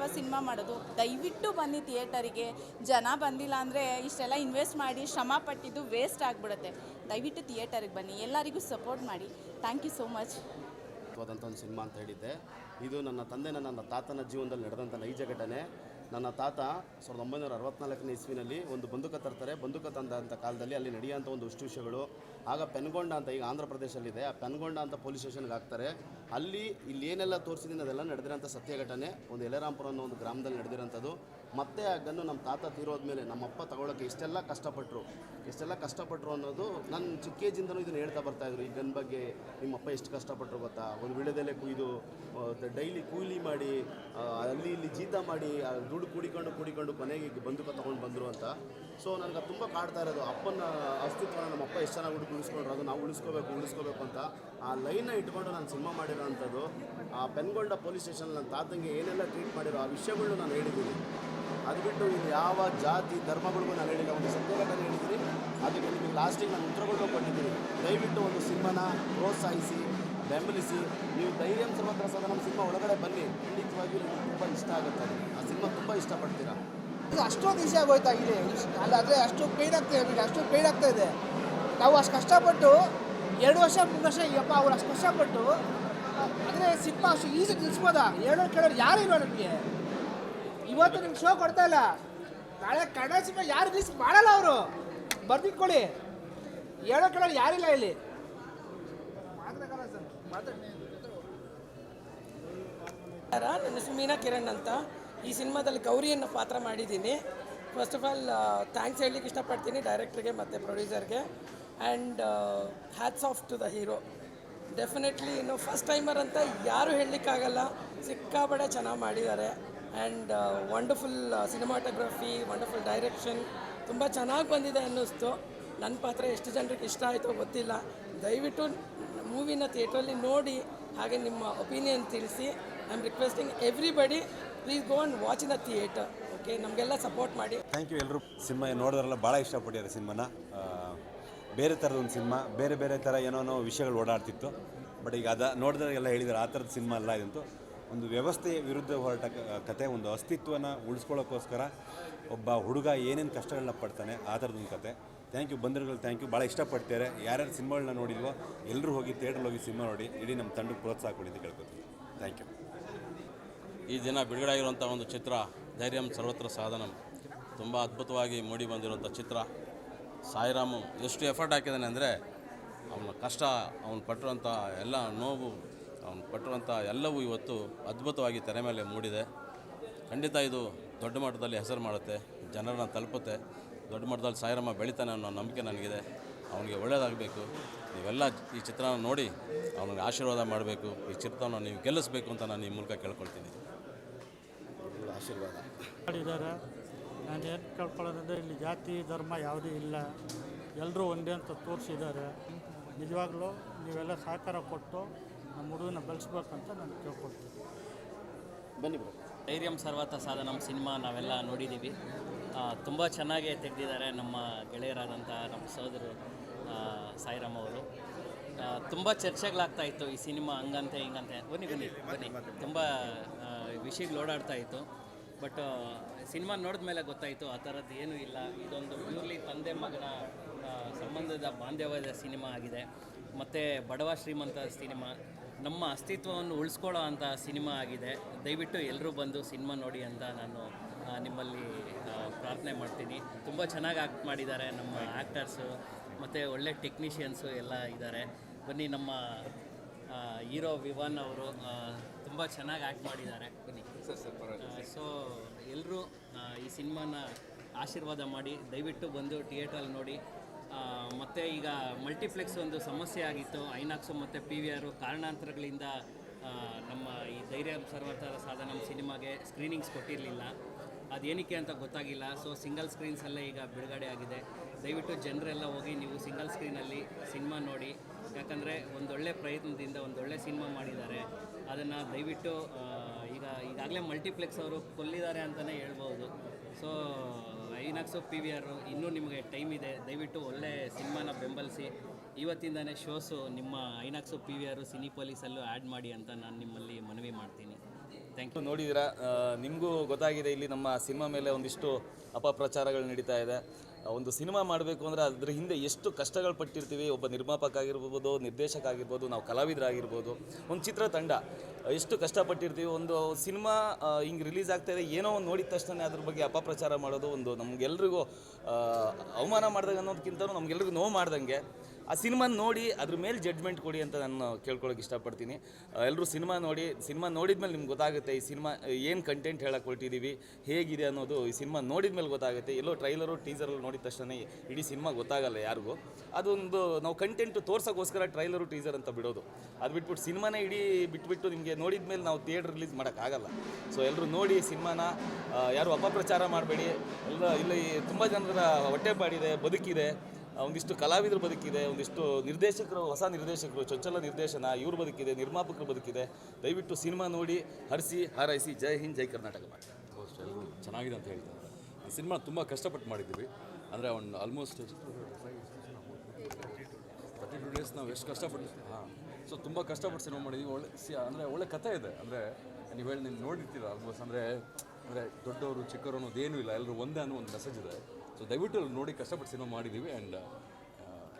ಅಲ್ವಾ ಸಿನಿಮಾ ಮಾಡೋದು? ದಯವಿಟ್ಟು ಬನ್ನಿ ಥಿಯೇಟರಿಗೆ. ಜನ ಬಂದಿಲ್ಲ ಅಂದರೆ ಇಷ್ಟೆಲ್ಲ ಇನ್ವೆಸ್ಟ್ ಮಾಡಿ ಶ್ರಮ ಪಟ್ಟಿದ್ದು ವೇಸ್ಟ್ ಆಗಿಬಿಡುತ್ತೆ. ದಯವಿಟ್ಟು ಥಿಯೇಟರಿಗೆ ಬನ್ನಿ. ಎಲ್ಲರಿಗೂ ಸಪೋರ್ಟ್ ಮಾಡಿ. Thank you so much. ಒಂದು ಸಿನಿಮಾ ಅಂತ ಹೇಳಿದ್ದೆ. ಇದು ನನ್ನ ತಂದೆ, ನನ್ನ ತಾತನ ಜೀವನದಲ್ಲಿ ನಡೆದಂಥ ನೈಜ ಘಟನೆ. ನನ್ನ ತಾತ ಸಾವಿರದ ಒಂಬೈನೂರ ಅರವತ್ನಾಲ್ಕನೇ ಇಸ್ವಿನಲ್ಲಿ ಒಂದು ಬಂದೂಕ ತರ್ತಾರೆ. ಬಂದೂಕ ತಂದಂಥ ಕಾಲದಲ್ಲಿ ಅಲ್ಲಿ ನಡೆಯುವಂಥ ಒಂದು ಅಷ್ಟು ವಿಷಯಗಳು ಆಗ ಪೆನ್ಗೊಂಡ ಅಂತ ಈಗ ಆಂಧ್ರ ಪ್ರದೇಶದಲ್ಲಿದೆ. ಆ ಪೆನ್ಗೊಂಡ ಅಂತ ಪೊಲೀಸ್ ಸ್ಟೇಷನ್ಗೆ ಹಾಕ್ತಾರೆ. ಅಲ್ಲಿ ಇಲ್ಲಿ ಏನೆಲ್ಲ ತೋರಿಸಿದ್ದೀನಿ ಅದೆಲ್ಲ ನಡೆದಿರೋಂಥ ಸತ್ಯ ಘಟನೆ ಒಂದು ಎಲೆರಾಂಪುರ ಅನ್ನೋ ಒಂದು ಗ್ರಾಮದಲ್ಲಿ ನಡೆದಿರೋಂಥದ್ದು. ಮತ್ತೆ ಆ ಗನ್ನು ನಮ್ಮ ತಾತ ತೀರೋದ್ಮೇಲೆ ನಮ್ಮಪ್ಪ ತಗೊಳ್ಳೋಕೆ ಇಷ್ಟೆಲ್ಲ ಕಷ್ಟಪಟ್ಟರು ಎಷ್ಟೆಲ್ಲ ಕಷ್ಟಪಟ್ಟರು ಅನ್ನೋದು ನನ್ನ ಚಿಕ್ಕೇಜಿಂದನೂ ಇದನ್ನು ಹೇಳ್ತಾ ಬರ್ತಾಯಿದ್ರು ಈ ಗನ್ ಬಗ್ಗೆ ನಿಮ್ಮಪ್ಪ ಎಷ್ಟು ಕಷ್ಟಪಟ್ಟರು ಗೊತ್ತಾ? ಒಂದು ವಿಳದೆಲೆ ಕುಯ್ದು ಡೈಲಿ ಕೂಲಿ ಮಾಡಿ ಅಲ್ಲಿ ಇಲ್ಲಿ ಜೀತ ಮಾಡಿ ದುಡ್ಡು ಕೂಡಿಕೊಂಡು ಕೂಡಿಕೊಂಡು ಕೊನೆಗೆ ಬಂದೂಕ ತೊಗೊಂಡು ಬಂದರು ಅಂತ. ಸೊ ನನಗೆ ತುಂಬ ಕಾಡ್ತಾ ಇರೋದು. ಅಪ್ಪನ ಅಸ್ತಿತ್ವ ನಮ್ಮ ಅಪ್ಪ ಎಷ್ಟು ಚೆನ್ನಾಗಿ ಹುಡುಗಿ ಉಳಿಸ್ಕೊಂಡ್ರು, ಅದು ನಾವು ಉಳಿಸ್ಕೋಬೇಕು ಉಳಿಸ್ಕೋಬೇಕು ಅಂತ. ಆ ಲೈನ್ನ ಇಟ್ಕೊಂಡು ನಾನು ಸಿನಿಮಾ ಮಾಡಿರೋ ಅಂಥದ್ದು, ಆ ಪೆನ್ಗೊಂಡ ಪೊಲೀಸ್ ಸ್ಟೇಷನ್ ನನ್ನ ತಾತಂಗೆ ಏನೆಲ್ಲ ಟ್ರೀಟ್ ಮಾಡಿರೋ ಆ ವಿಷಯಗಳನ್ನ ನಾನು ಹೇಳಿದ್ದೀನಿ. ಅದು ಬಿಟ್ಟು ಇದು ಯಾವ ಜಾತಿ ಧರ್ಮಗಳಿಗೂ ನಾನು ಹೇಳಿಲ್ಲ, ಒಂದು ಸಂಪೂರ್ಣ ಹೇಳಿದ್ದೀನಿ. ಅದಕ್ಕೆ ನಿಮಗೆ ಲಾಸ್ಟಿಗೆ ನಾನು ಉತ್ತರಗಳು ಕೊಟ್ಟಿದ್ದೀನಿ ದಯವಿಟ್ಟು ಒಂದು ಸಿಂಹನ ಪ್ರೋತ್ಸಾಹಿಸಿ, ಬೆಂಬಲಿಸಿ, ನೀವು ಧೈರ್ಯ ಸರ್ವತ್ರ ಸಹ ನಮ್ಮ ಸಿನಿಮಾ ಒಳಗಡೆ ಬನ್ನಿ. ಖಂಡಿತವಾಗಿಯೂ ನಿಮಗೆ ತುಂಬ ಇಷ್ಟ ಆಗುತ್ತೆ. ಆ ಸಿನಿಮಾ ತುಂಬ ಇಷ್ಟಪಡ್ತೀರಾ? ಇದು ಅಷ್ಟೊಂದು ಈಸಿ ಆಗೋಯ್ತಾ ಇದೆ ಅಲ್ಲಾದರೆ ಅಷ್ಟು ಪೇಯ್ನ್ ಆಗ್ತಾ ನಮಗೆ ಅಷ್ಟು ಪೇಯ್ನ್ ಆಗ್ತಾ ಇದೆ. ನಾವು ಅಷ್ಟು ಕಷ್ಟಪಟ್ಟು ಎರಡು ವರ್ಷ, ಮೂರು ವರ್ಷ ಅಯ್ಯಪ್ಪ ಅವ್ರು ಅಷ್ಟು ಕಷ್ಟಪಟ್ಟು ಅಂದರೆ ಸಿನಿಮಾ ಅಷ್ಟು ಈಸಿ ತಿಳಿಸ್ಬೋದಾ ಹೇಳೋರು ಕೇಳೋರು ಯಾರು ಇಲ್ವ ನಮಗೆ? ಇವತ್ತು ನಿಮ್ಗೆ ಶೋ ಕೊಡ್ತಾ ಇಲ್ಲ. ನಾಳೆ ಕನ್ನಡ ಸಿನಿಮಾ ಯಾರು ರಿಲೀಸ್ ಮಾಡಲ್ಲ ಅವರು. ಬರ್ದಿಟ್ಕೊಳ್ಳಿ. ಹೇಳೋ ಕಡೆ ಯಾರಿಲ್ಲ ಇಲ್ಲಿ. ನನ್ನ ಹೆಸರು ಮೀನಾ ಕಿರಣ್ ಅಂತ. ಈ ಸಿನಿಮಾದಲ್ಲಿ ಗೌರಿಯನ್ನು ಪಾತ್ರ ಮಾಡಿದ್ದೀನಿ. ಫಸ್ಟ್ ಆಫ್ ಆಲ್ ಥ್ಯಾಂಕ್ಸ್ ಹೇಳಲಿಕ್ಕೆ ಇಷ್ಟಪಡ್ತೀನಿ ಡೈರೆಕ್ಟ್ರಿಗೆ ಮತ್ತು ಪ್ರೊಡ್ಯೂಸರ್ಗೆ and hats off to the hero definitely ಇನ್ನು ಫಸ್ಟ್ ಟೈಮರ್ ಅಂತ ಯಾರೂ ಹೇಳಲಿಕ್ಕಾಗಲ್ಲ. ಸಿಕ್ಕಾಬಡೆ ಚೆನ್ನಾಗಿ ಮಾಡಿದ್ದಾರೆ. And wonderful cinematography wonderful direction ತುಂಬ ಚೆನ್ನಾಗಿ ಬಂದಿದೆ ಅನ್ನಿಸ್ತು. ನನ್ನ ಪಾತ್ರ ಎಷ್ಟು ಜನರಿಗೆ ಇಷ್ಟ ಆಯಿತೋ ಗೊತ್ತಿಲ್ಲ. ದಯವಿಟ್ಟು ಮೂವಿನ ಥಿಯೇಟ್ರಲ್ಲಿ ನೋಡಿ, ಹಾಗೆ ನಿಮ್ಮ ಒಪಿನಿಯನ್ ತಿಳಿಸಿ. I am requesting everybody please go and watch in the theatre okay ನಮಗೆಲ್ಲ ಸಪೋರ್ಟ್ ಮಾಡಿ. ಥ್ಯಾಂಕ್ ಯು ಎಲ್ಲರೂ ಸಿನಿಮಾ ನೋಡಿದ್ರಲ್ಲ ಭಾಳ ಇಷ್ಟಪಟ್ಟಿದ್ದಾರೆ ಸಿನಿಮಾನ. ಬೇರೆ ಥರದ ಒಂದು ಸಿನಿಮಾ, ಬೇರೆ ಬೇರೆ ಥರ ಏನೋ ವಿಷಯಗಳು ಓಡಾಡ್ತಿತ್ತು. ಬಟ್ ಈಗ ಅದ ನೋಡಿದ್ರೆಲ್ಲ ಹೇಳಿದ್ದಾರೆ ಆ ಥರದ ಸಿನಿಮಾ ಅಲ್ಲ ಇದಂತೂ ಒಂದು ವ್ಯವಸ್ಥೆಯ ವಿರುದ್ಧ ಹೊರಟ ಕತೆ, ಒಂದು ಅಸ್ತಿತ್ವನ ಉಳಿಸ್ಕೊಳ್ಳೋಕ್ಕೋಸ್ಕರ ಒಬ್ಬ ಹುಡುಗ ಏನೇನು ಕಷ್ಟಗಳನ್ನ ಪಡ್ತಾನೆ, ಆ ಥರದೊಂದು ಕತೆ. ಥ್ಯಾಂಕ್ ಯು ಬಂಧುಗಳು ಥ್ಯಾಂಕ್ ಯು ಭಾಳ ಇಷ್ಟಪಡ್ತಾರೆ. ಯಾರ್ಯಾರು ಸಿನಿಮಾಗಳನ್ನ ನೋಡಿಲ್ವೋ ಎಲ್ಲರೂ ಹೋಗಿ ಥಿಯೇಟ್ರಲ್ಲಿ ಹೋಗಿ ಸಿನಿಮಾ ನೋಡಿ, ಇಡೀ ನಮ್ಮ ತಂಡಕ್ಕೆ ಪ್ರೋತ್ಸಾಹ ಕೊಡಿ ಅಂತ ಕೇಳ್ಕೊತೀನಿ. ಥ್ಯಾಂಕ್ ಯು ಈ ದಿನ ಬಿಡುಗಡೆ ಆಗಿರುವಂಥ ಒಂದು ಚಿತ್ರ, ಧೈರ್ಯಂ ಸರ್ವತ್ರ ಸಾಧನಂ. ತುಂಬ ಅದ್ಭುತವಾಗಿ ಮೂಡಿ ಬಂದಿರುವಂಥ ಚಿತ್ರ. ಸಾಯಿರಾಮು ಎಷ್ಟು ಎಫರ್ಟ್ ಹಾಕಿದ್ದಾನೆ ಅಂದರೆ, ಅವನ ಕಷ್ಟ, ಅವನು ಪಟ್ಟಿರುವಂಥ ಎಲ್ಲ ನೋವು ಅವನು ಪಟ್ಟಿರುವಂಥ ಎಲ್ಲವೂ ಇವತ್ತು ಅದ್ಭುತವಾಗಿ ತೆರೆ ಮೇಲೆ ಮೂಡಿದೆ. ಖಂಡಿತ ಇದು ದೊಡ್ಡ ಮಟ್ಟದಲ್ಲಿ ಹೆಸರು ಮಾಡುತ್ತೆ ಜನರನ್ನ ತಲುಪುತ್ತೆ. ದೊಡ್ಡ ಮಟ್ಟದಲ್ಲಿ ಸಾಯಿರಮ್ಮ ಬೆಳಿತಾನೆ ಅನ್ನೋ ನಂಬಿಕೆ ನನಗಿದೆ. ಅವನಿಗೆ ಒಳ್ಳೆಯದಾಗಬೇಕು ನೀವೆಲ್ಲ ಈ ಚಿತ್ರನ ನೋಡಿ ಅವನಿಗೆ ಆಶೀರ್ವಾದ ಮಾಡಬೇಕು. ಈ ಚಿತ್ರವನ್ನು ನೀವು ಗೆಲ್ಲಿಸಬೇಕು ಅಂತ ನಾನು ಈ ಮೂಲಕ ಕೇಳ್ಕೊಳ್ತೀನಿ. ಆಶೀರ್ವಾದ. ಮಾಡಿದ್ದಾರೆ. ನಾನು ಏನು ಕೇಳ್ಕೊಳ್ಳೋದಂದ್ರೆ ಇಲ್ಲಿ ಜಾತಿ ಧರ್ಮ ಯಾವುದೂ ಇಲ್ಲ. ಎಲ್ಲರೂ ಒಂದೇ ಅಂತ ತೋರಿಸಿದ್ದಾರೆ. ನಿಜವಾಗ್ಲೂ ನೀವೆಲ್ಲ ಸಹಕಾರ ಕೊಟ್ಟು ನಮ್ಮ ಹುಡುಗನ ಅಂತ ನಾನು ಕೇಳ್ಕೊಳ್ತೀನಿ. ಬನ್ನಿ ಬ್ರೋ. ಧೈರ್ಯಂ ಸರ್ವತ ಸಾಧನಂ ಸಿನಿಮಾ ನಾವೆಲ್ಲ ನೋಡಿದ್ದೀವಿ. ತುಂಬ ಚೆನ್ನಾಗಿ ತೆಗೆದಿದ್ದಾರೆ ನಮ್ಮ ಗೆಳೆಯರಾದಂಥ ನಮ್ಮ ಸಹೋದರು ಸಾಯಿರಾಮ್ ಅವರು. ತುಂಬ ಚರ್ಚೆಗಳಾಗ್ತಾ ಇತ್ತು ಈ ಸಿನಿಮಾ ಹಂಗಂತೆ ಹಿಂಗಂತೆ. ಬನ್ನಿ ಬನ್ನಿ ಬನ್ನಿ. ತುಂಬ ವಿಷಯಗಳು ಓಡಾಡ್ತಾ ಇತ್ತು. ಬಟ್ ಸಿನಿಮಾ ನೋಡಿದ ಮೇಲೆ ಗೊತ್ತಾಯಿತು ಆ ಥರದ್ದು ಏನೂ ಇಲ್ಲ. ಇದೊಂದು ಪ್ಯೂರ್ಲಿ ತಂದೆ ಮಗನ ಸಂಬಂಧದ ಬಾಂಧವ್ಯದ ಸಿನಿಮಾ ಆಗಿದೆ. ಮತ್ತು ಬಡವ ಶ್ರೀಮಂತ ಸಿನಿಮಾ. ನಮ್ಮ ಅಸ್ತಿತ್ವವನ್ನು ಉಳಿಸ್ಕೊಳ್ಳೋ ಅಂಥ ಸಿನಿಮಾ ಆಗಿದೆ. ದಯವಿಟ್ಟು ಎಲ್ಲರೂ ಬಂದು ಸಿನಿಮಾ ನೋಡಿ ಅಂತ ನಾನು ನಿಮ್ಮಲ್ಲಿ ಪ್ರಾರ್ಥನೆ ಮಾಡ್ತೀನಿ. ತುಂಬ ಚೆನ್ನಾಗಿ ಆ್ಯಕ್ಟ್ ಮಾಡಿದ್ದಾರೆ ನಮ್ಮ ಆ್ಯಕ್ಟರ್ಸು ಮತ್ತು ಒಳ್ಳೆ ಟೆಕ್ನಿಷಿಯನ್ಸು ಎಲ್ಲ ಇದ್ದಾರೆ. ಬನ್ನಿ ನಮ್ಮ ಹೀರೋ ವಿವಾನ್ ಅವರು ತುಂಬ ಚೆನ್ನಾಗಿ ಆ್ಯಕ್ಟ್ ಮಾಡಿದ್ದಾರೆ. ಬನ್ನಿ. ಸೊ ಎಲ್ಲರೂ ಈ ಸಿನಿಮಾನ ಆಶೀರ್ವಾದ ಮಾಡಿ ದಯವಿಟ್ಟು ಬಂದು ಥಿಯೇಟ್ರಲ್ಲಿ ನೋಡಿ ಮತ್ತೆ ಈಗ ಮಲ್ಟಿಪ್ಲೆಕ್ಸ್ ಒಂದು ಸಮಸ್ಯೆ ಆಗಿತ್ತು. ಐನಾಕ್ಸು ಮತ್ತು ಪಿ ವಿ ಆರು ಕಾರಣಾಂತರಗಳಿಂದ ನಮ್ಮ ಈ ಧೈರ್ಯ ಸರ್ವತರ ನಮ್ಮ ಸಿನಿಮಾಗೆ ಸ್ಕ್ರೀನಿಂಗ್ಸ್ ಕೊಟ್ಟಿರಲಿಲ್ಲ. ಅದೇನಕ್ಕೆ ಅಂತ ಗೊತ್ತಾಗಿಲ್ಲ. ಸೊ, ಸಿಂಗಲ್ ಸ್ಕ್ರೀನ್ಸಲ್ಲೇ ಈಗ ಬಿಡುಗಡೆ ಆಗಿದೆ. ದಯವಿಟ್ಟು ಜನರೆಲ್ಲ ಹೋಗಿ ನೀವು ಸಿಂಗಲ್ ಸ್ಕ್ರೀನಲ್ಲಿ ಸಿನಿಮಾ ನೋಡಿ. ಯಾಕಂದರೆ ಒಂದೊಳ್ಳೆ ಪ್ರಯತ್ನದಿಂದ ಒಂದೊಳ್ಳೆ ಸಿನಿಮಾ ಮಾಡಿದ್ದಾರೆ. ಅದನ್ನು ದಯವಿಟ್ಟು ಈಗಾಗಲೇ ಮಲ್ಟಿಪ್ಲೆಕ್ಸ್ ಅವರು ಕೊಲ್ಲಿದ್ದಾರೆ ಅಂತಲೇ ಹೇಳ್ಬೋದು. ಸೊ ಐನಾಕ್ಸು ಪಿ ವಿ ಆರು ಇನ್ನೂ ನಿಮಗೆ ಟೈಮ್ ಇದೆ. ದಯವಿಟ್ಟು ಒಳ್ಳೆ ಸಿನಿಮಾನ ಬೆಂಬಲಿಸಿ. ಇವತ್ತಿಂದನೇ ಶೋಸು ನಿಮ್ಮ ಐನಾಕ್ಸು ಪಿ ವಿ ಆರು ಸಿನಿ ಪೊಲೀಸಲ್ಲೂ ಆ್ಯಡ್ ಮಾಡಿ ಅಂತ ನಾನು ನಿಮ್ಮಲ್ಲಿ ಮನವಿ ಮಾಡ್ತೀನಿ. ಥ್ಯಾಂಕ್ ಯು ನೋಡಿದಿರಾ? ನಿಮಗೂ ಗೊತ್ತಾಗಿದೆ ಇಲ್ಲಿ ನಮ್ಮ ಸಿನಿಮಾ ಮೇಲೆ ಒಂದಿಷ್ಟು ಅಪಪ್ರಚಾರಗಳು ನಡೀತಾ ಇದೆ. ಒಂದು ಸಿನಿಮಾ ಮಾಡಬೇಕು ಅಂದರೆ ಅದ್ರ ಹಿಂದೆ ಎಷ್ಟು ಕಷ್ಟಗಳು ಪಟ್ಟಿರ್ತೀವಿ. ಒಬ್ಬ ನಿರ್ಮಾಪಕ ಆಗಿರ್ಬೋದು, ನಿರ್ದೇಶಕ ಆಗಿರ್ಬೋದು, ನಾವು ಕಲಾವಿದರಾಗಿರ್ಬೋದು, ಒಂದು ಚಿತ್ರ ತಂಡ. ಎಷ್ಟು ಕಷ್ಟಪಟ್ಟಿರ್ತೀವಿ. ಒಂದು ಸಿನಿಮಾ ಹಿಂಗೆ ರಿಲೀಸ್ ಆಗ್ತಾ ಇದೆ. ಏನೋ ಒಂದು ನೋಡಿದ ತಕ್ಷಣ ಅದ್ರ ಬಗ್ಗೆ ಅಪಪ್ರಚಾರ ಮಾಡೋದು ಒಂದು ನಮಗೆಲ್ರಿಗೂ ಅವಮಾನ ಮಾಡ್ದಂಗೆ ಅನ್ನೋದಕ್ಕಿಂತ ನಮಗೆಲ್ರಿಗೂ ನೋವು ಮಾಡ್ದಂಗೆ. ಆ ಸಿನಿಮಾ ನೋಡಿ ಅದ್ರ ಮೇಲೆ ಜಡ್ಜ್ಮೆಂಟ್ ಕೊಡಿ ಅಂತ ನಾನು ಕೇಳ್ಕೊಳಕ್ಕೆ ಇಷ್ಟಪಡ್ತೀನಿ. ಎಲ್ಲರೂ ಸಿನಿಮಾ ನೋಡಿ, ಸಿನಿಮಾ ನೋಡಿದ್ಮೇಲೆ ನಿಮ್ಗೆ ಗೊತ್ತಾಗುತ್ತೆ ಈ ಸಿನಿಮಾ, ಏನು ಕಂಟೆಂಟ್ ಹೇಳಕ್ಕೆ ಹೊರಟಿದ್ದೀವಿ ಹೇಗಿದೆ ಅನ್ನೋದು ಈ ಸಿನಿಮಾ ನೋಡಿದ ಮೇಲೆ ಗೊತ್ತಾಗುತ್ತೆ. ಎಲ್ಲೋ ಟ್ರೈಲರು ಟೀಸರಲ್ಲಿ ನೋಡಿದ ತಕ್ಷಣ ಇಡೀ ಸಿನಿಮಾ ಗೊತ್ತಾಗಲ್ಲ ಯಾರಿಗೂ. ಅದೊಂದು ನಾವು ಕಂಟೆಂಟ್ ತೋರ್ಸೋಕ್ಕೋಸ್ಕರ ಟ್ರೈಲರು ಟೀಸರ್ ಅಂತ ಬಿಡೋದು. ಅದು ಬಿಟ್ಬಿಟ್ಟು ಸಿನಿಮಾನೇ ಇಡೀ ಬಿಟ್ಬಿಟ್ಟು ನಿಮಗೆ ನೋಡಿದ ಮೇಲೆ ನಾವು ಥಿಯೇಟ್ರ್ ರಿಲೀಸ್ ಮಾಡೋಕ್ಕಾಗಲ್ಲ. ಸೊ ಎಲ್ಲರೂ ನೋಡಿ ಸಿನಿಮಾನ ಯಾರು ಅಪಪ್ರಚಾರ ಮಾಡಬೇಡಿ. ಎಲ್ಲ, ಇಲ್ಲಿ ತುಂಬ ಜನರ ಹೊಟ್ಟೆಪಾಡಿದೆ, ಬದುಕಿದೆ. ಒಂದಿಷ್ಟು ಕಲಾವಿದ್ರ ಬದುಕಿದೆ, ಒಂದಿಷ್ಟು ನಿರ್ದೇಶಕರು, ಹೊಸ ನಿರ್ದೇಶಕರು, ಚೊಚ್ಚಲ ನಿರ್ದೇಶನ, ಇವ್ರ ಬದುಕಿದೆ, ನಿರ್ಮಾಪಕರು ಬದುಕಿದೆ. ದಯವಿಟ್ಟು ಸಿನಿಮಾ ನೋಡಿ, ಹರಿಸಿ, ಹಾರೈಸಿ, ಜೈ ಹಿಂದ್, ಜೈ ಕರ್ನಾಟಕ ಮಾಡಿ. ಎಲ್ಲರೂ ಚೆನ್ನಾಗಿದೆ ಅಂತ ಹೇಳ್ತಾರೆ. ಸಿನಿಮಾ ತುಂಬ ಕಷ್ಟಪಟ್ಟು ಮಾಡಿದ್ದೀವಿ. ಅಂದರೆ ಒಂದು ಆಲ್ಮೋಸ್ಟ್ ತರ್ಟಿ ಟು ಡೇಸ್ ನಾವು ಎಷ್ಟು ಕಷ್ಟಪಟ್ಟು ಹಾಂ. ಸೊ ತುಂಬ ಕಷ್ಟಪಟ್ಟು ಸಿನಿಮಾ ಮಾಡಿದ್ದೀವಿ ಒಳ್ಳೆ ಸಿ ಅಂದರೆ ಒಳ್ಳೆ ಕಥೆ ಇದೆ. ಅಂದರೆ ನೀವು ಹೇಳಿ ನೀವು ನೋಡಿರ್ತೀರ ಆಲ್ಮೋಸ್ಟ್ ಅಂದರೆ ಅಂದರೆ ದೊಡ್ಡವರು, ಚಿಕ್ಕವರು ಅನ್ನೋದೇನೂ ಇಲ್ಲ. ಎಲ್ಲರೂ ಒಂದೇ ಅನ್ನೋ ಒಂದು ಮೆಸೇಜ್ ಇದೆ. ಸೊ ದಯವಿಟ್ಟು ನೋಡಿ, ಕಷ್ಟಪಟ್ಟು ಸಿನಿಮಾ ಮಾಡಿದ್ದೀವಿ ಆ್ಯಂಡ್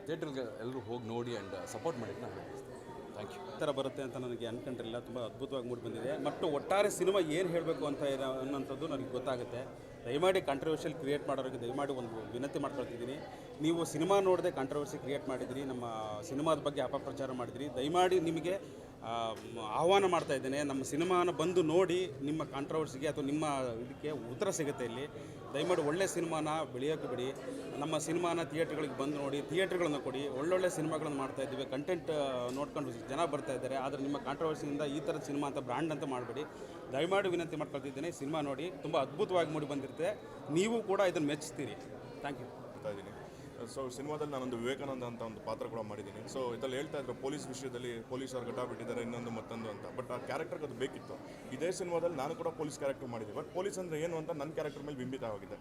ಥಿಯೇಟ್ರಿಗೆ ಎಲ್ಲರೂ ಹೋಗಿ ನೋಡಿ ಆ್ಯಂಡ್ ಸಪೋರ್ಟ್ ಮಾಡಿದ್ದು ಥ್ಯಾಂಕ್ ಯು ಥರ ಬರುತ್ತೆ ಅಂತ ನನಗೆ ಅನ್ಕೊಂಡಿರಲಿಲ್ಲ ತುಂಬ ಅದ್ಭುತವಾಗಿ ಮೂಡಿ ಬಂದಿದೆ. ಮತ್ತು ಒಟ್ಟಾರೆ ಸಿನಿಮಾ ಏನು ಹೇಳಬೇಕು ಅಂತ ಇರೋ ಅನ್ನೋಂಥದ್ದು ನನಗೆ ಗೊತ್ತಾಗುತ್ತೆ. ದಯಮಾಡಿ ಕಾಂಟ್ರವರ್ಷಿಯಲ್ ಕ್ರಿಯೇಟ್ ಮಾಡೋರಿಗೆ ದಯಮಾಡಿ ಒಂದು ವಿನಂತಿ ಮಾಡ್ಕೊಳ್ತಿದ್ದೀನಿ. ನೀವು ಸಿನಿಮಾ ನೋಡದೆ ಕಾಂಟ್ರವರ್ಸಿ ಕ್ರಿಯೇಟ್ ಮಾಡಿದಿರಿ ನಮ್ಮ ಸಿನಿಮಾದ ಬಗ್ಗೆ ಅಪಪ್ರಚಾರ ಮಾಡಿದಿರಿ ದಯಮಾಡಿ ನಿಮಗೆ ಆಹ್ವಾನ ಮಾಡ್ತಾ ಇದ್ದೇನೆ. ನಮ್ಮ ಸಿನಿಮಾನ ಬಂದು ನೋಡಿ ನಿಮ್ಮ ಕಾಂಟ್ರವರ್ಸಿಗೆ ಅಥವಾ ನಿಮ್ಮ ಇದಕ್ಕೆ ಉತ್ತರ ಸಿಗುತ್ತೆ ಇಲ್ಲಿ. ದಯಮಾಡಿ ಒಳ್ಳೆ ಸಿನಿಮಾನ ಬೆಳೆಯೋಕೆ ಬಿಡಿ. ನಮ್ಮ ಸಿನಿಮಾನ ಥಿಯೇಟ್ರ್ಗಳಿಗೆ ಬಂದು ನೋಡಿ ಥಿಯೇಟ್ರ್ಗಳನ್ನು ಕೊಡಿ. ಒಳ್ಳೊಳ್ಳೆ ಸಿನಿಮಾಗಳನ್ನು ಮಾಡ್ತಾ ಇದ್ದೀವಿ. ಕಂಟೆಂಟ್ ನೋಡ್ಕೊಂಡು ಜನ ಬರ್ತಾ ಇದ್ದಾರೆ. ಆದರೆ ನಿಮ್ಮ ಕಾಂಟ್ರವರ್ಸಿಯಿಂದ ಈ ಥರದ ಸಿನಿಮಾ ಅಂತ ಬ್ರ್ಯಾಂಡ್ ಅಂತ ಮಾಡಬೇಡಿ. ದಯಮಾಡಿ ವಿನಂತಿ ಮಾಡ್ಕೊಳ್ತಿದ್ದೇನೆ ಸಿನಿಮಾ ನೋಡಿ ತುಂಬ ಅದ್ಭುತವಾಗಿ ಮೂಡಿ ಬಂದಿರುತ್ತೆ. ನೀವು ಕೂಡ ಇದನ್ನು ಮೆಚ್ಚಿಸ್ತೀರಿ. ಥ್ಯಾಂಕ್ ಯು ಸೊ ಸಿನಿಮಾದಲ್ಲಿ ನಾನೊಂದು ವಿವೇಕಾನಂದ ಅಂತ ಒಂದು ಪಾತ್ರ ಕೂಡ ಮಾಡಿದ್ದೀನಿ. ಸೊ ಇದರಲ್ಲಿ ಹೇಳ್ತಾ ಇದ್ರು, ಪೊಲೀಸ್ ವಿಷಯದಲ್ಲಿ ಪೊಲೀಸರು ಗಡ್ಡ ಬಿಟ್ಟಿದ್ದಾರೆ, ಇನ್ನೊಂದು ಮತ್ತೊಂದು ಅಂತ. ಬಟ್ ಆ ಕ್ಯಾರೆಕ್ಟರ್ಗೆ ಅದು ಬೇಕಿತ್ತು. ಇದೇ ಸಿನಿಮಾದಲ್ಲಿ ನಾನು ಕೂಡ ಪೊಲೀಸ್ ಕ್ಯಾರೆಕ್ಟರ್ ಮಾಡಿದ್ದೆ ಬಟ್ ಪೊಲೀಸ್ ಅಂದರೆ ಏನು ಅಂತ ನನ್ನ ಕ್ಯಾರೆಕ್ಟರ್ ಮೇಲೆ ಬಿಂಬಿತ ಆಗಿದೆ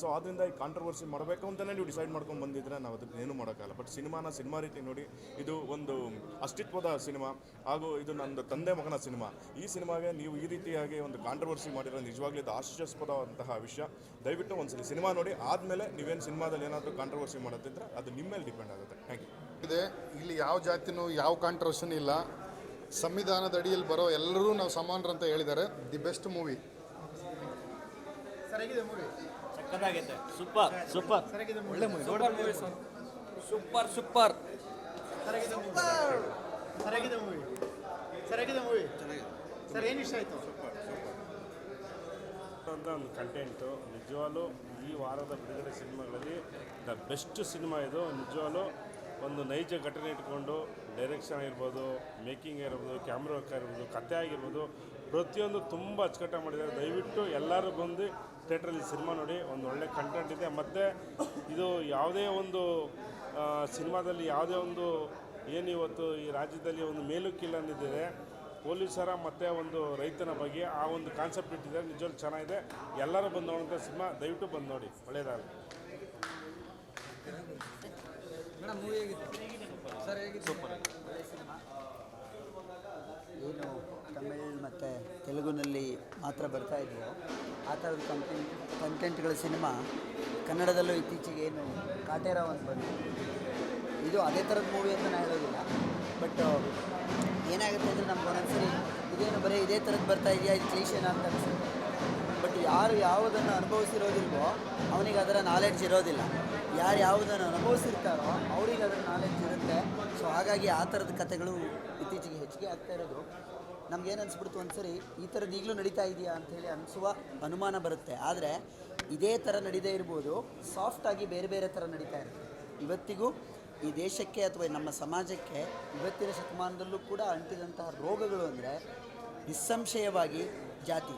ಸೊ ಆದ್ದರಿಂದ ಈ ಕಾಂಟ್ರವರ್ಸಿ ಮಾಡಬೇಕು ಅಂತಲೇ ನೀವು ಡಿಸೈಡ್ ಮಾಡ್ಕೊಂಡು ಬಂದಿದ್ರೆ ನಾವು ಅದಕ್ಕೆ ಏನು ಮಾಡೋಕ್ಕಲ್ಲ ಬಟ್ ಸಿನಿಮಾನ ಸಿನಿಮಾ ರೀತಿ ನೋಡಿ, ಇದು ಒಂದು ಅಸ್ತಿತ್ವದ ಸಿನಿಮಾ. ಹಾಗೂ ಇದು ನನ್ನ ತಂದೆ ಮಗನ ಸಿನಿಮಾ. ಈ ಸಿನಿಮಾಗೆ ನೀವು ಈ ರೀತಿಯಾಗಿ ಒಂದು ಕಾಂಟ್ರವರ್ಸಿ ಮಾಡಿರೋ ನಿಜವಾಗ್ಲೂ ಇದು ಆಶ್ಚರ್ಯಸ್ಪದವಂತಹ ವಿಷಯ. ದಯವಿಟ್ಟು ಒಂದ್ಸಲಿ ಸಿನಿಮಾ ನೋಡಿ, ಆದಮೇಲೆ ನೀವೇನು ಸಿನಿಮಾದಲ್ಲಿ ಏನಾದರೂ ಕಾಂಟ್ರವರ್ಸಿ ಮಾಡೋದಿದ್ರೆ ಅದು ನಿಮ್ಮ ಮೇಲೆ ಡಿಪೆಂಡ್ ಆಗುತ್ತೆ. ಥ್ಯಾಂಕ್ ಯು ಇದೆ. ಇಲ್ಲಿ ಯಾವ ಜಾತಿನೂ ಯಾವ ಕಾಂಟ್ರವರ್ಷನ್ ಇಲ್ಲ. ಸಂವಿಧಾನದ ಅಡಿಯಲ್ಲಿ ಬರೋ ಎಲ್ಲರೂ ನಾವು ಸಮಾನರು ಅಂತ ಹೇಳಿದ್ದಾರೆ. The best movie super super super super ಸರಿಯಾಗಿದೆ ಮೂವಿ ಸರಿಯಾಗಿದೆ ಮೂವಿ ಸರ್ ಏನು ಇಷ್ಟ ಆಯಿತು? ಅಂತ ಒಂದು ಕಂಟೆಂಟು ನಿಜವಾಗ್ಲೂ ಈ ವಾರದ ಬಿಡುಗಡೆ ಸಿನಿಮಾಗಳಲ್ಲಿ ದ ಬೆಸ್ಟ್ ಸಿನಿಮಾ ಇದು. ನಿಜವಾಗ್ಲೂ ಒಂದು ನೈಜ ಘಟನೆ ಇಟ್ಕೊಂಡು ಡೈರೆಕ್ಷನ್ ಆಗಿರ್ಬೋದು ಮೇಕಿಂಗ್ ಆಗಿರ್ಬೋದು ಕ್ಯಾಮ್ರಾ ವರ್ಕ್ ಆಗಿರ್ಬೋದು, ಕತೆ ಆಗಿರ್ಬೋದು, ಪ್ರತಿಯೊಂದು ತುಂಬ ಅಚ್ಚುಕಟ್ಟಾಗಿ ಮಾಡಿದ್ದಾರೆ. ದಯವಿಟ್ಟು ಎಲ್ಲರೂ ಬಂದು ಥಿಯೇಟ್ರಲ್ಲಿ ಸಿನಿಮಾ ನೋಡಿ, ಒಂದು ಒಳ್ಳೆ ಕಂಟೆಂಟ್ ಇದೆ. ಮತ್ತು ಇದು ಯಾವುದೇ ಒಂದು ಸಿನಿಮಾದಲ್ಲಿ ಯಾವುದೇ ಒಂದು, ಏನು ಇವತ್ತು ಈ ರಾಜ್ಯದಲ್ಲಿ ಒಂದು ಮೇಲು ಕೀಳು ಅಂದಿದ್ದಾರೆ ಪೊಲೀಸರ ಮತ್ತು ಒಂದು ರೈತನ ಬಗ್ಗೆ ಆ ಒಂದು ಕಾನ್ಸೆಪ್ಟ್ ಇಟ್ಟಿದೆ ನಿಜವಾಗ್ಲೂ ಚೆನ್ನಾಗಿದೆ. ಎಲ್ಲರೂ ಬಂದು ನೋಡೋಂಥ ಸಿನಿಮಾ. ದಯವಿಟ್ಟು ಬಂದು ನೋಡಿ. ಒಳ್ಳೆಯದಾಗಲಿ. ಏನು ತಮಿಳ್ ಮತ್ತು ತೆಲುಗುನಲ್ಲಿ ಮಾತ್ರ ಬರ್ತಾ ಇದೆಯೋ ಆ ಥರದ ಕಂಟೆಂಟ್ ಕಂಟೆಂಟ್ಗಳ ಸಿನಿಮಾ ಕನ್ನಡದಲ್ಲೂ ಇತ್ತೀಚೆಗೆ ಏನು ಕಾಟೇರ ಒಂದು ಬಂತು ಇದು ಅದೇ ಥರದ ಮೂವಿ ಅಂತ ನಾನು ಹೇಳೋದಿಲ್ಲ. ಬಟ್ ಏನಾಗುತ್ತೆ ಅಂದರೆ ನಮ್ಗೆ ಒಂದೊಂದ್ಸರಿ ಇದೇನು ಬರೀ ಇದೇ ಥರದ್ದು ಬರ್ತಾ ಇದೆಯಾ, ಇದು ಕ್ಲೀಶೇನಾ ಅಂತ ಅನಿಸುತ್ತೆ. ಬಟ್ ಯಾರು ಯಾವುದನ್ನು ಅನುಭವಿಸಿರೋದಿಲ್ವೋ ಅವನಿಗೆ ಅದರ ನಾಲೆಡ್ಜ್ ಇರೋದಿಲ್ಲ. ಯಾರು ಯಾವುದನ್ನು ಅನುಭವಿಸಿರ್ತಾರೋ ಅವ್ರಿಗೆ ಅದರ ನಾಲೆಡ್ಜ್ ಇರುತ್ತೆ. ಸೊ ಹಾಗಾಗಿ ಆ ಥರದ ಕಥೆಗಳು ಇತ್ತೀಚೆಗೆ ಹೆಚ್ಚಿಗೆ ಆಗ್ತಾ ಇರೋದು. ನಮ್ಗೇನು ಅನಿಸ್ಬಿಡ್ತು ಒಂದ್ಸರಿ, ಈ ಥರದ್ದು ಈಗಲೂ ನಡೀತಾ ಇದೆಯಾ ಅಂಥೇಳಿ ಅನಿಸುವ ಅನುಮಾನ ಬರುತ್ತೆ. ಆದರೆ, ಇದೇ ಥರ ನಡೀದೇ ಇರ್ಬೋದು ಸಾಫ್ಟಾಗಿ ಬೇರೆ ಬೇರೆ ಥರ ನಡೀತಾ ಇರುತ್ತೆ. ಇವತ್ತಿಗೂ ಈ ದೇಶಕ್ಕೆ ಅಥವಾ ನಮ್ಮ ಸಮಾಜಕ್ಕೆ ಇವತ್ತಿನ ಶತಮಾನದಲ್ಲೂ ಕೂಡ ಅಂಟಿದಂತಹ ರೋಗಗಳು ಅಂದರೆ ನಿಸ್ಸಂಶಯವಾಗಿ ಜಾತಿ.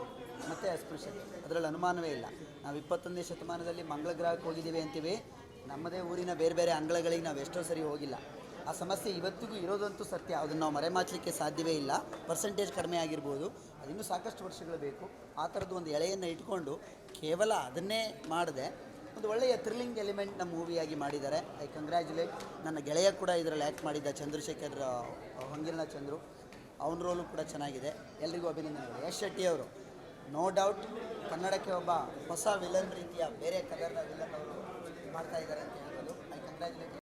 ಮತ್ತು ಅಸ್ಪೃಶ್ಯತೆ. ಅದರಲ್ಲಿ ಅನುಮಾನವೇ ಇಲ್ಲ. ನಾವು ಇಪ್ಪತ್ತೊಂದನೇ ಶತಮಾನದಲ್ಲಿ ಮಂಗಳ ಗ್ರಹಕ್ಕೆ ಹೋಗಿದ್ದೀವಿ ಅಂತೀವಿ. ನಮ್ಮದೇ ಊರಿನ ಬೇರೆ ಬೇರೆ ಅಂಗಳಗಳಿಗೆ ನಾವು ಎಷ್ಟೋ ಸರಿ ಹೋಗಿಲ್ಲ. ಆ ಸಮಸ್ಯೆ ಇವತ್ತಿಗೂ ಇರೋದಂತೂ ಸತ್ಯ. ಅದನ್ನು ನಾವು ಮರೆಮಾಚಲಿಕ್ಕೆ ಸಾಧ್ಯವೇ ಇಲ್ಲ. ಪರ್ಸೆಂಟೇಜ್ ಕಡಿಮೆ ಆಗಿರ್ಬೋದು. ಅದಿನ್ನೂ ಸಾಕಷ್ಟು ವರ್ಷಗಳು ಬೇಕು. ಆ ಥರದ್ದು ಒಂದು ಎಳೆಯನ್ನು ಇಟ್ಕೊಂಡು ಕೇವಲ ಅದನ್ನೇ ಮಾಡದೆ ಒಂದು ಒಳ್ಳೆಯ ಥ್ರಿಲ್ಲಿಂಗ್ ಎಲಿಮೆಂಟ್ ನಮ್ಮ ಮೂವಿಯಾಗಿ ಮಾಡಿದ್ದಾರೆ. ಐ ಕಂಗ್ರ್ಯಾಚುಲೇಟ್ ನನ್ನ ಗೆಳೆಯ ಕೂಡ ಇದರಲ್ಲಿ ಆ್ಯಕ್ಟ್ ಮಾಡಿದ್ದ ಚಂದ್ರಶೇಖರ್ ಆ, ಚಂದ್ರು. ಅವನ ರೋಲು ಕೂಡ ಚೆನ್ನಾಗಿದೆ. ಎಲ್ರಿಗೂ ಅಭಿನಂದನೆಗಳು. ಯಶ್ ಶೆಟ್ಟಿ ಅವರು ನೋ ಡೌಟ್ ಕನ್ನಡಕ್ಕೆ ಒಬ್ಬ ಹೊಸ ವಿಲನ್ ರೀತಿಯ ಬೇರೆ ಕಲರ್ನ ವಿಲನ್ ಅವರು ಮಾಡ್ತಾ ಇದ್ದಾರೆ ಅಂತ ಹೇಳ್ಬೋದು. I congratulate